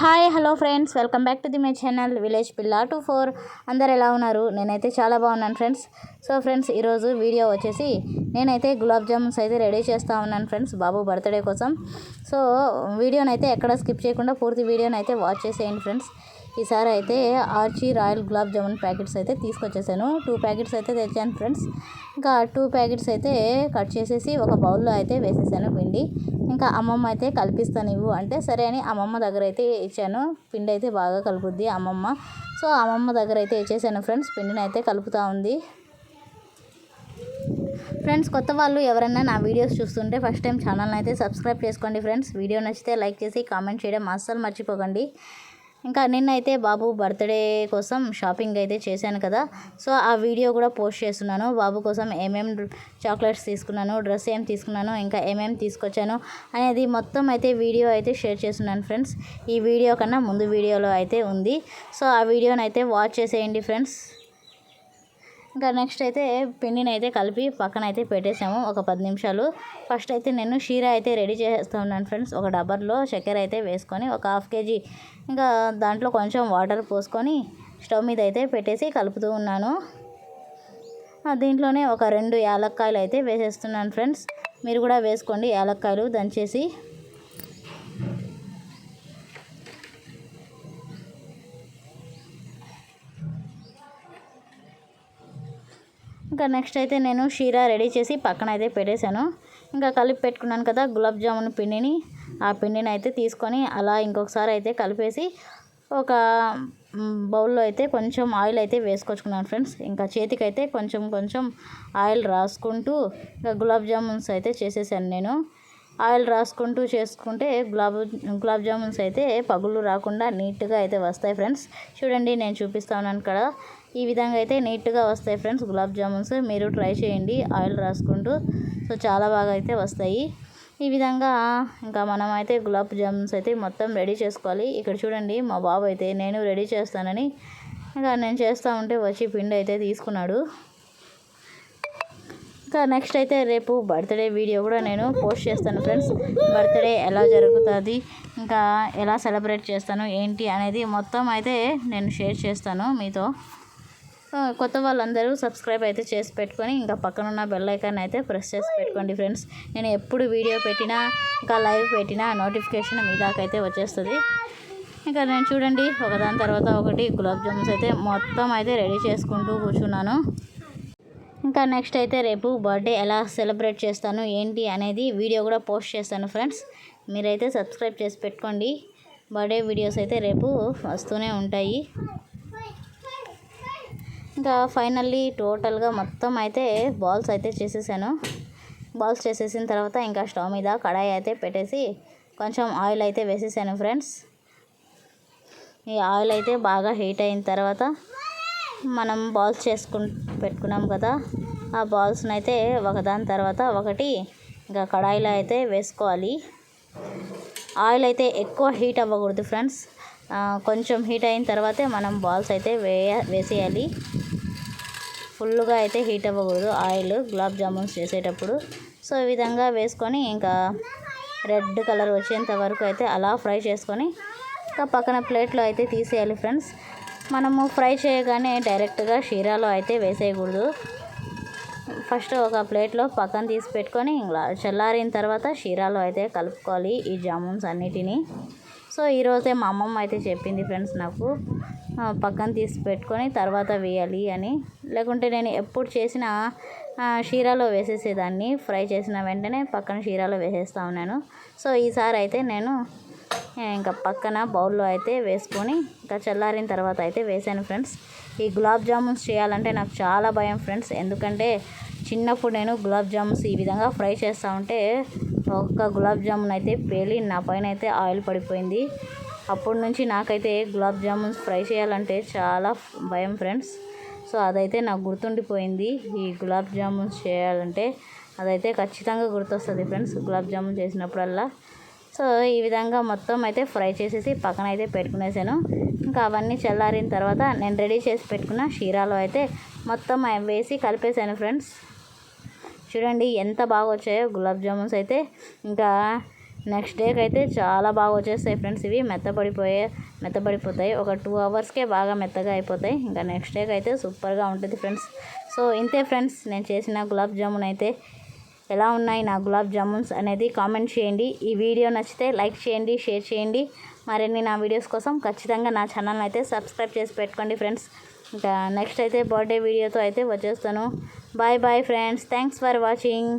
Hi hello friends. Welcome back to the my channel village పిల్ల two four. అందరు ఎలా ఉన్నారు? నేనైతే చాలా బాగున్నాను ఫ్రెండ్స్. సో ఫ్రెండ్స్ ఈరోజు వీడియో వచ్చేసి నేనైతే గులాబ్ జామున్స్ అయితే రెడీ చేస్తూ ఉన్నాను ఫ్రెండ్స్ బాబు బర్త్డే కోసం. సో వీడియోనైతే ఎక్కడ స్కిప్ చేయకుండా పూర్తి వీడియోనైతే వాచ్ చేసేయండి ఫ్రెండ్స్. ఈసారి అయితే ఆర్చీ రాయల్ గులాబ్ జామున్ ప్యాకెట్స్ అయితే తీసుకొచ్చేసాను. టూ ప్యాకెట్స్ అయితే తెచ్చాను ఫ్రెండ్స్ ఇంకా టూ ప్యాకెట్స్ అయితే కట్ చేసేసి ఒక బౌల్లో అయితే వేసేసాను పిండి. ఇంకా అమ్మమ్మ అయితే కల్పిస్తాను ఇవ్వు అంటే సరే అని అమ్మమ్మ దగ్గర అయితే ఇచ్చాను. పిండి అయితే బాగా కలుపుద్ది అమ్మమ్మ. సో అమ్మమ్మ దగ్గర అయితే ఇచ్చేసాను ఫ్రెండ్స్ పిండిని అయితే కలుపుతూ ఉంది. ఫ్రెండ్స్ కొత్త వాళ్ళు ఎవరైనా నా వీడియోస్ చూస్తుంటే ఫస్ట్ టైం ఛానల్ని అయితే సబ్స్క్రైబ్ చేసుకోండి ఫ్రెండ్స్ వీడియో నచ్చితే లైక్ చేసి కామెంట్ చేయడం అస్సలు మర్చిపోకండి. ఇంకా నిన్నైతే బాబు బర్త్డే కోసం షాపింగ్ అయితే చేశాను కదా. సో ఆ వీడియో కూడా పోస్ట్ చేస్తున్నాను. బాబు కోసం ఏమేం చాక్లెట్స్ తీసుకున్నాను డ్రెస్ ఏం తీసుకున్నాను ఇంకా ఏమేం తీసుకొచ్చాను అనేది మొత్తం అయితే వీడియో అయితే షేర్ చేస్తున్నాను ఫ్రెండ్స్. ఈ వీడియో కన్నా ముందు వీడియోలో అయితే ఉంది. సో ఆ వీడియోని అయితే వాచ్ చేసేయండి ఫ్రెండ్స్. ఇంకా నెక్స్ట్ అయితే పిండిని అయితే కలిపి పక్కన అయితే పెట్టేసాము ఒక పది నిమిషాలు. ఫస్ట్ అయితే నేను షీరా అయితే రెడీ చేస్తూ ఉన్నాను ఫ్రెండ్స్ ఒక డబ్బర్లో చక్కెర అయితే వేసుకొని ఒక హాఫ్ కేజీ ఇంకా దాంట్లో కొంచెం వాటర్ పోసుకొని స్టవ్ మీద అయితే పెట్టేసి కలుపుతూ ఉన్నాను. దీంట్లోనే ఒక రెండు యాలక్కాయలు అయితే వేసేస్తున్నాను ఫ్రెండ్స్ మీరు కూడా వేసుకోండి యాలక్కాయలు దంచేసి. ఇంకా నెక్స్ట్ అయితే నేను షీరా రెడీ చేసి పక్కన అయితే పెట్టేశాను. ఇంకా కలిపి పెట్టుకున్నాను కదా గులాబ్ జామున్ పిండిని. ఆ పిండిని అయితే తీసుకొని అలా ఇంకొకసారి అయితే కలిపేసి ఒక బౌల్లో అయితే కొంచెం ఆయిల్ అయితే వేసుకొచ్చుకున్నాను ఫ్రెండ్స్. ఇంకా చేతికి అయితే కొంచెం కొంచెం ఆయిల్ రాసుకుంటూ ఇంకా గులాబ్ జామున్స్ అయితే చేసేసాను నేను. ఆయిల్ రాసుకుంటూ చేసుకుంటే గులాబ్ గులాబ్ జామున్స్ అయితే పగులు రాకుండా నీట్గా అయితే వస్తాయి ఫ్రెండ్స్. చూడండి నేను చూపిస్తా ఉన్నాను కదా ఈ విధంగా అయితే నీట్గా వస్తాయి ఫ్రెండ్స్ గులాబ్ జామున్స్. మీరు ట్రై చేయండి ఆయిల్ రాసుకుంటూ. సో చాలా బాగా అయితే వస్తాయి. ఈ విధంగా ఇంకా మనం అయితే గులాబ్ జామున్స్ అయితే మొత్తం రెడీ చేసుకోవాలి. ఇక్కడ చూడండి మా బాబు అయితే నేను రెడీ చేస్తానని. ఇంకా నేను చేస్తూ ఉంటే వచ్చి పిండి అయితే తీసుకున్నాడు. ఇంకా నెక్స్ట్ అయితే రేపు బర్త్డే వీడియో కూడా నేను పోస్ట్ చేస్తాను ఫ్రెండ్స్ బర్త్డే ఎలా జరుగుతుంది ఇంకా ఎలా సెలబ్రేట్ చేస్తాను ఏంటి అనేది మొత్తం అయితే నేను షేర్ చేస్తాను మీతో. కొత్త వాళ్ళందరూ సబ్స్క్రైబ్ అయితే చేసి పెట్టుకొని ఇంకా పక్కన ఉన్న బెల్ ఐకాన్ అయితే ప్రెస్ చేసి పెట్టుకోండి ఫ్రెండ్స్ నేను ఎప్పుడు వీడియో పెట్టినా ఇంకా లైవ్ పెట్టినా నోటిఫికేషన్ మీ దాకైతే వచ్చేస్తుంది. ఇంకా నేను చూడండి ఒకదాని తర్వాత ఒకటి గులాబ్ జామున్స్ అయితే మొత్తం అయితే రెడీ చేసుకుంటూ కూర్చున్నాను. ఇంకా నెక్స్ట్ అయితే రేపు బర్త్డే ఎలా సెలబ్రేట్ చేస్తాను ఏంటి అనేది వీడియో కూడా పోస్ట్ చేస్తాను ఫ్రెండ్స్ మీరైతే సబ్స్క్రైబ్ చేసి పెట్టుకోండి. బర్త్డే వీడియోస్ అయితే రేపు వస్తూనే ఉంటాయి. ఇంకా ఫైనల్లీ టోటల్గా మొత్తం అయితే బాల్స్ అయితే చేసేసాను. బాల్స్ చేసేసిన తర్వాత ఇంకా స్టవ్ మీద కడాయి అయితే పెట్టేసి కొంచెం ఆయిల్ అయితే వేసేసాను ఫ్రెండ్స్ ఈ ఆయిల్ అయితే బాగా హీట్ అయిన తర్వాత మనం బాల్స్ చేసుకు పెట్టుకున్నాం కదా ఆ బాల్స్ని అయితే ఒకదాని తర్వాత ఒకటి ఇంకా కడాయిలో అయితే వేసుకోవాలి. ఆయిల్ అయితే ఎక్కువ హీట్ అవ్వకూడదు ఫ్రెండ్స్ కొంచెం హీట్ అయిన తర్వాతే మనం బాల్స్ అయితే వేయ వేసేయాలి. ఫుల్గా అయితే హీట్ అవ్వకూడదు ఆయిల్ గులాబ్ జామున్స్ చేసేటప్పుడు. సో ఈ విధంగా వేసుకొని ఇంకా రెడ్ కలర్ వచ్చేంత వరకు అయితే అలా ఫ్రై చేసుకొని ఇంకా పక్కన ప్లేట్లో అయితే తీసేయాలి ఫ్రెండ్స్ మనము ఫ్రై చేయగానే డైరెక్ట్గా షీరాలో అయితే వేసేయకూడదు. ఫస్ట్ ఒక ప్లేట్లో పక్కన తీసి పెట్టుకొని చల్లారిన తర్వాత షీరాలో అయితే కలుపుకోవాలి ఈ జామున్స్ అన్నిటినీ. సో ఈరోజే మా అమ్మమ్మ అయితే చెప్పింది ఫ్రెండ్స్ నాకు పక్కన తీసి పెట్టుకొని తర్వాత వేయాలి అని. లేకుంటే నేను ఎప్పుడు చేసిన షీరాలో వేసేసేదాన్ని. ఫ్రై చేసిన వెంటనే పక్కన షీరాలో వేసేస్తా ఉన్నాను. సో ఈసారి అయితే నేను ఇంకా పక్కన బౌల్లో అయితే వేసుకొని ఇంకా చల్లారిన తర్వాత అయితే వేసాను ఫ్రెండ్స్. ఈ గులాబ్ జామున్స్ చేయాలంటే నాకు చాలా భయం ఫ్రెండ్స్. ఎందుకంటే చిన్నప్పుడు నేను గులాబ్ జామున్స్ ఈ విధంగా ఫ్రై చేస్తూ ఉంటే ఒక్క గులాబ్ జామున్ అయితే పేలి నా పైన అయితే ఆయిల్ పడిపోయింది. అప్పటి నుంచి నాకైతే గులాబ్ జామున్స్ ఫ్రై చేయాలంటే చాలా భయం ఫ్రెండ్స్. సో అదైతే నాకు గుర్తుండిపోయింది. ఈ గులాబ్ జామున్స్ చేయాలంటే అదైతే ఖచ్చితంగా గుర్తొస్తుంది ఫ్రెండ్స్. గులాబ్ జామున్ చేసినప్పుడల్లా సో ఈ విధంగా మొత్తం అయితే ఫ్రై చేసేసి పక్కన అయితే పెట్టుకునేసాను. ఇంకా అవన్నీ చల్లారిన తర్వాత నేను రెడీ చేసి పెట్టుకున్న షీరాలో అయితే మొత్తం వేసి కలిపేసాను ఫ్రెండ్స్. చూడండి ఎంత బాగా వచ్చాయో గులాబ్ జామున్స్ అయితే. ఇంకా నెక్స్ట్ డేకి అయితే చాలా బాగా వచ్చేస్తాయి ఫ్రెండ్స్. ఇవి మెత్తపడిపోయే మెత్తపడిపోతాయి ఒక టూ అవర్స్కే బాగా మెత్తగా అయిపోతాయి. ఇంకా నెక్స్ట్ డేకి అయితే సూపర్గా ఉంటుంది ఫ్రెండ్స్. సో ఇంతే ఫ్రెండ్స్ నేను చేసిన గులాబ్ జామున్ అయితే ఎలా ఉన్నాయి నా గులాబ్ జామున్స్ అనేది కామెంట్ చేయండి. ఈ వీడియో నచ్చితే లైక్ చేయండి షేర్ చేయండి. మరిన్ని నా వీడియోస్ కోసం ఖచ్చితంగా నా ఛానల్ అయితే సబ్స్క్రైబ్ చేసి పెట్టుకోండి ఫ్రెండ్స్. ఇంకా నెక్స్ట్ అయితే బర్త్డే వీడియోతో అయితే వచ్చేస్తాను. Bye bye friends. Thanks for watching.